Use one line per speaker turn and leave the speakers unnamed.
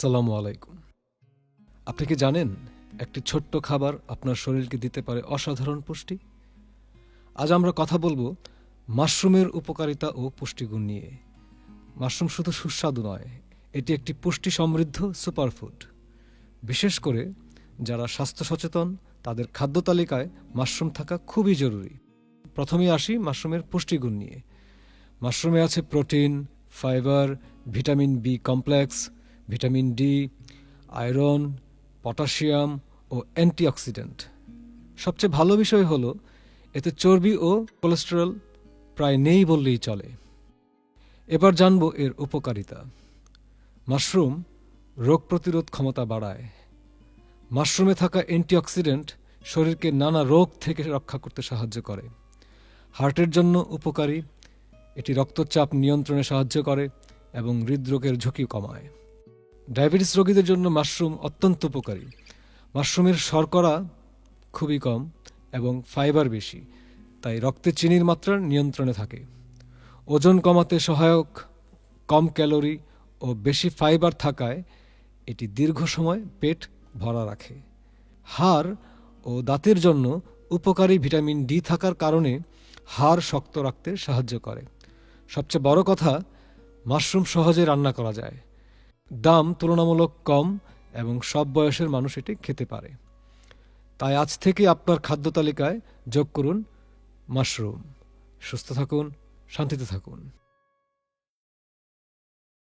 সালামু আলাইকুম। আপনি কি জানেন, একটি ছোট্ট খাবার আপনার শরীরকে দিতে পারে অসাধারণ পুষ্টি? আজ আমরা কথা বলব মাশরুমের উপকারিতা ও পুষ্টিগুণ নিয়ে। মাশরুম শুধু সুস্বাদু নয়, এটি একটি পুষ্টি সমৃদ্ধ সুপারফুড। বিশেষ করে যারা স্বাস্থ্য সচেতন, তাদের খাদ্য তালিকায় মাশরুম থাকা খুবই জরুরি। প্রথমেই আসি মাশরুমের পুষ্টিগুণ নিয়ে। মাশরুমে আছে protein, fibre, vitamin B complex vitamin D, iron, potassium ও অ্যান্টিঅক্সিডেন্ট। সবচেয়ে ভালো বিষয় হলো, এতে চর্বি ও কোলেস্টেরল প্রায় নেই বললেই চলে। এবার জানব এর উপকারিতা। মাশরুম রোগ প্রতিরোধ ক্ষমতা বাড়ায়। মাশরুমে থাকা অ্যান্টিঅক্সিডেন্ট শরীরকে নানা রোগ থেকে রক্ষা করতে সাহায্য করে। হার্টের জন্য উপকারী, এটি রক্তচাপ নিয়ন্ত্রণে সাহায্য করে এবং হৃদরোগের ঝুঁকি কমায়। ডায়াবেটিস রোগীদের জন্য মাশরুম অত্যন্ত উপকারী। মাশরুমের শর্করা খুবই কম এবং ফাইবার বেশি, তাই রক্তে চিনির মাত্রা নিয়ন্ত্রণে থাকে। ওজন কমাতে সহায়ক, কম ক্যালোরি ও বেশি ফাইবার থাকায় এটি দীর্ঘ সময় পেট ভরা রাখে। হাড় ও দাঁতের জন্য উপকারী ভিটামিন ডি থাকার কারণে হাড় শক্ত রাখতে সাহায্য করে। সবচেয়ে বড় কথা, মাশরুম সহজে রান্না করা যায়। দাম তুলনামূলক কম এবং সব বয়সের মানুষ এটি খেতে পারে। তাই আজ থেকে আপনার খাদ্য তালিকায় যোগ করুন মাশরুম। সুস্থ থাকুন, শান্তিতে থাকুন।